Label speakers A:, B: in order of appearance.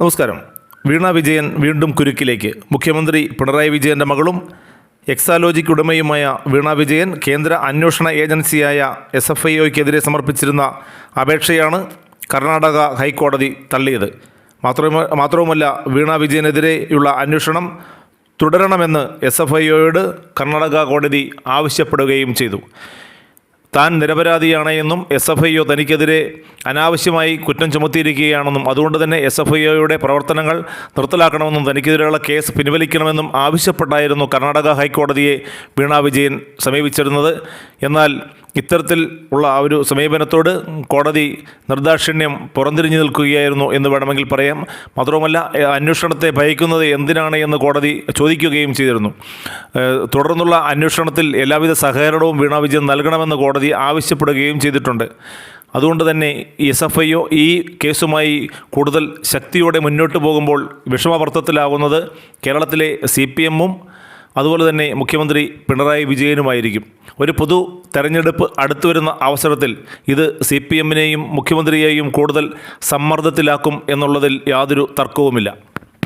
A: നമസ്കാരം. വീണ വിജയൻ വീണ്ടും കുരുക്കിലേക്ക്. മുഖ്യമന്ത്രി പിണറായി വിജയന്റെ മകളും എക്സാലോജിക് ഉടമയുമായ വീണ വിജയൻ കേന്ദ്ര അന്വേഷണ ഏജൻസിയായ എസ് എഫ് ഐ സമർപ്പിച്ചിരുന്ന അപേക്ഷയാണ് കർണാടക ഹൈക്കോടതി തള്ളിയത്. മാത്രമ മാത്രവുമല്ല വീണ വിജയനെതിരെയുള്ള അന്വേഷണം തുടരണമെന്ന് എസ് എഫ് ഐ ഒയോട് കർണാടക കോടതി ആവശ്യപ്പെടുകയും ചെയ്തു. താൻ നിരപരാധിയാണ് എന്നും എസ് എഫ് ഐ ഒ തനിക്കെതിരെ അനാവശ്യമായി കുറ്റം ചുമത്തിയിരിക്കുകയാണെന്നും അതുകൊണ്ട് തന്നെ എസ് എഫ് ഐ ഒയുടെ പ്രവർത്തനങ്ങൾ നിർത്തലാക്കണമെന്നും തനിക്കെതിരെയുള്ള കേസ് പിൻവലിക്കണമെന്നും ആവശ്യപ്പെട്ടായിരുന്നു കർണാടക ഹൈക്കോടതിയെ വീണ വിജയൻ സമീപിച്ചിരുന്നത്. എന്നാൽ ഇത്തരത്തിൽ ഉള്ള ആ ഒരു സമീപനത്തോട് കോടതി നിർദാക്ഷിണ്യം പുറംതിരിഞ്ഞു നിൽക്കുകയായിരുന്നു എന്ന് വേണമെങ്കിൽ പറയാം. മാത്രവുമല്ല അന്വേഷണത്തെ ഭയക്കുന്നത് എന്തിനാണ് എന്ന് കോടതി ചോദിക്കുകയും ചെയ്തിരുന്നു. തുടർന്നുള്ള അന്വേഷണത്തിൽ എല്ലാവിധ സഹകരണവും വീണ വിജയം നൽകണമെന്ന് കോടതി ആവശ്യപ്പെടുകയും ചെയ്തിട്ടുണ്ട്. അതുകൊണ്ട് തന്നെ എസ് എഫ് ഐ ഈ കേസുമായി കൂടുതൽ ശക്തിയോടെ മുന്നോട്ട് പോകുമ്പോൾ വിഷമവർത്തത്തിലാകുന്നത് കേരളത്തിലെ സി പി എമ്മും അതുപോലെ തന്നെ മുഖ്യമന്ത്രി പിണറായി വിജയനുമായിരിക്കും. ഒരു പൊതു തെരഞ്ഞെടുപ്പ് അടുത്തു വരുന്ന അവസരത്തിൽ ഇത് സി പി എമ്മിനെയും മുഖ്യമന്ത്രിയെയും കൂടുതൽ സമ്മർദ്ദത്തിലാക്കും എന്നുള്ളതിൽ യാതൊരു തർക്കവുമില്ല.